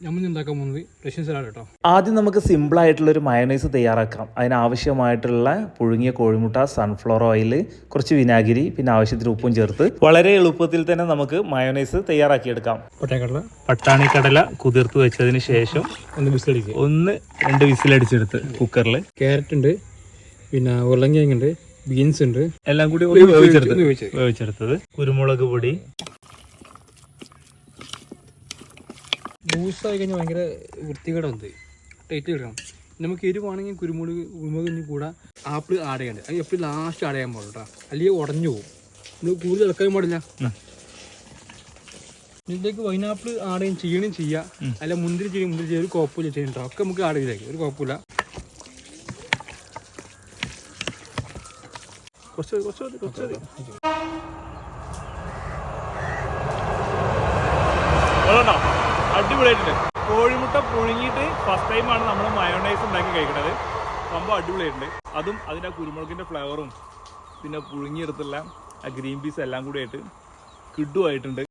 നമ്മൾ ഉണ്ടാക്കാൻ പോകുന്നത് റഷ്യൻ സലാഡ് കേട്ടോ. ആദ്യം നമുക്ക് സിമ്പിൾ ആയിട്ടുള്ള ഒരു മയോണൈസ് തയ്യാറാക്കാം അതിനാവശ്യമായിട്ടുള്ള പുഴുങ്ങിയ കോഴിമുട്ട സൺഫ്ലവർ ഓയിൽ കുറച്ച് വിനാഗിരി പിന്നെ ആവശ്യത്തിന് ഉപ്പും ചേർത്ത് വളരെ എളുപ്പത്തിൽ തന്നെ നമുക്ക് മയോണൈസ് തയ്യാറാക്കിയെടുക്കാം. പൊട്ടക്കടല പട്ടാണി കടല കുതിർത്ത് വെച്ചതിന് ശേഷം ഒന്ന് വിസിലടിക്കുക ഒന്ന് രണ്ട് വിസിലടിച്ചെടുത്ത് കുക്കറിൽ ക്യാരറ്റ് ഉണ്ട് പിന്നെ ഉരുളങ്കിഴങ്ങ് ഉണ്ട് ബീൻസ് ഉണ്ട്. എല്ലാം കൂടി വേവിച്ചെടുത്തത്. കുരുമുളക് പൊടി ലൂസായി കഴിഞ്ഞാൽ ഭയങ്കര വൃത്തികേടുണ്ട്. ടൈറ്റ് കിടക്കണം. നമുക്ക് എരിവാണെങ്കിൽ കുരുമുളക് കുരുമുളക് ഇനി കൂടെ. ആപ്പിൾ ആഡ് ചെയ്യണ്ടേ? അത് എപ്പോഴും ലാസ്റ്റ് ആഡ് ചെയ്യാൻ പാടും കേട്ടോ അല്ലെങ്കിൽ ഉടഞ്ഞു പോകും. ഇത് കൂടുതൽ ഇളക്കാൻ പാടില്ല. ഇതിലേക്ക് പൈനാപ്പിൾ ആഡ് ചെയ്യും ചെയ്യണം ചെയ്യാം. അല്ല മുന്തിരി ചെയ്യും മുന്തിരി ചെയ്യും. ഒരു കുഴപ്പമില്ല ചെയ്യണ്ടോ ഒക്കെ നമുക്ക് ആഡ് ചെയ്തേക്കും. ഒരു കുഴപ്പമില്ല. കുറച്ച് കുറച്ച് കുറച്ച് മതി. അടിപൊളിയായിട്ടുണ്ട്. കോഴിമുട്ട പുഴുങ്ങിയിട്ട് ഫസ്റ്റ് ടൈമാണ് നമ്മൾ മയോണൈസ് ഉണ്ടാക്കി കഴിക്കുന്നത് സംഭവം അടിപൊളിയായിട്ടുണ്ട്. അതും അതിന്റെ കുരുമുളകിന്റെ ഫ്ലേവറും പിന്നെ പുഴുങ്ങിയെടുത്തുള്ള ആ ഗ്രീൻ പീസ് എല്ലാം കൂടി ആയിട്ട് കിഡുമായിട്ടുണ്ട്